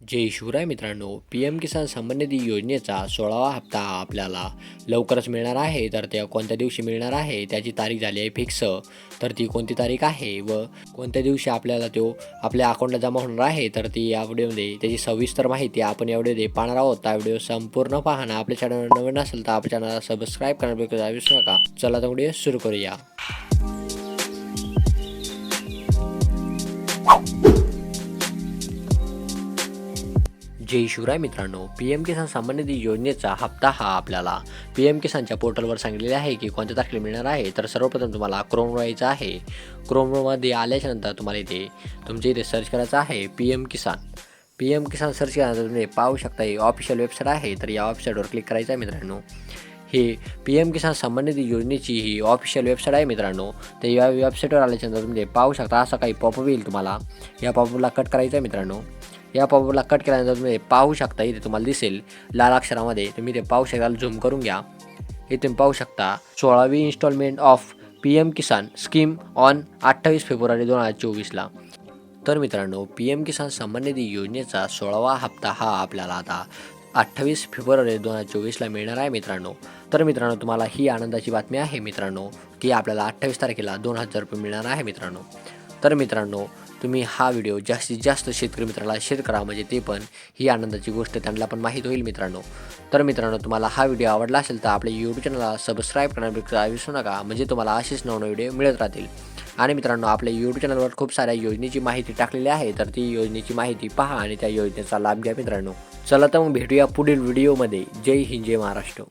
जय शिवराय मित्रांनो P M किसान सन्मान निधी योजनेचा सोळावा हप्ता आपल्याला लवकरच मिळणार आहे. तर त्या कोणत्या दिवशी मिळणार आहे त्याची तारीख झाली आहे फिक्स. तर ती कोणती तारीख आहे व कोणत्या दिवशी आपल्याला तो आपल्या अकाउंटला जमा होणार आहे तर ती या व्हिडिओमध्ये त्याची सविस्तर माहिती आपण या व्हिडिओमध्ये पाहणार आहोत. त्या व्हिडिओ संपूर्ण पाहणं. आपल्या चॅनल नवीन असेल तर आपल्या चॅनलला सबस्क्राईब करण्यापेक्षा विसरू नका. चला तर व्हिडिओ सुरू करूया. जय शिवराय मित्रांनो. पी एम किसान सन्मान निधी योजनेचा हप्ता हा आपल्याला. पी एम किसानच्या पोर्टलवर सांगितलेले आहे की कोणत्या तारखेला मिळणार आहे तर सर्वप्रथम तुम्हाला क्रोम यायचं आहे. क्रोममध्ये आल्याच्यानंतर तुम्हाला इथे तुमच्या इथे सर्च करायचं आहे P M Kisan. P M Kisan search केल्यानंतर तुम्ही पाहू शकता ही ऑफिशियल वेबसाईट आहे तर या वेबसाईटवर क्लिक करायचं आहे मित्रांनो. हे पी एम किसान संबंधित निधी योजनेची ही ऑफिशियल वेबसाईट आहे मित्रांनो. तर या वेबसाईटवर आल्याच्यानंतर तुम्ही पाहू शकता असा काही पॉपअप येईल तुम्हाला. या पॉपअपला कट करायचं आहे मित्रांनो. या पॉपअपला कट केल्यानंतर तुम्ही पाहू शकता इथे तुम्हाला दिसेल लाल अक्षरामध्ये. तुम्ही ते पाहू शकाल झूम करून घ्या. इथे तुम्ही पाहू शकता सोळावी installment of P M Kisan scheme on अठ्ठावीस फेब्रुवारी दोन हजार चोवीसला तर मित्रांनो पी एम किसान सन्मान निधी योजनेचा सोळावा हप्ता हा आपल्याला आता अठ्ठावीस फेब्रुवारी दोन हजार चोवीसला मिळणार आहे मित्रांनो. तर मित्रांनो तुम्हाला ही आनंदाची बातमी आहे मित्रांनो की आपल्याला अठ्ठावीस तारखेला दोन हजार रुपये मिळणार आहे मित्रांनो. तर मित्रांनो तुम्ही हा व्हिडिओ जास्तीत जास्त शेतकरी मित्राला शेअर करा म्हणजे ते पण ही आनंदाची गोष्ट त्यांना पण माहीत होईल मित्रांनो. तर मित्रांनो तुम्हाला हा व्हिडिओ आवडला असेल तर आपल्या यूट्यूब चॅनलला सबस्क्राईब करण्यापेक्षा विसरू नका म्हणजे तुम्हाला असेच नवनवे व्हिडिओ मिळत राहतील. आणि मित्रांनो आपल्या यूट्यूब चॅनलवर खूप साऱ्या योजनेची माहिती टाकलेली आहे तर ती योजनेची माहिती पहा आणि त्या योजनेचा लाभ घ्या मित्रांनो. चला तर मग भेटूया पुढील व्हिडिओमध्ये जय हिंद जय महाराष्ट्र.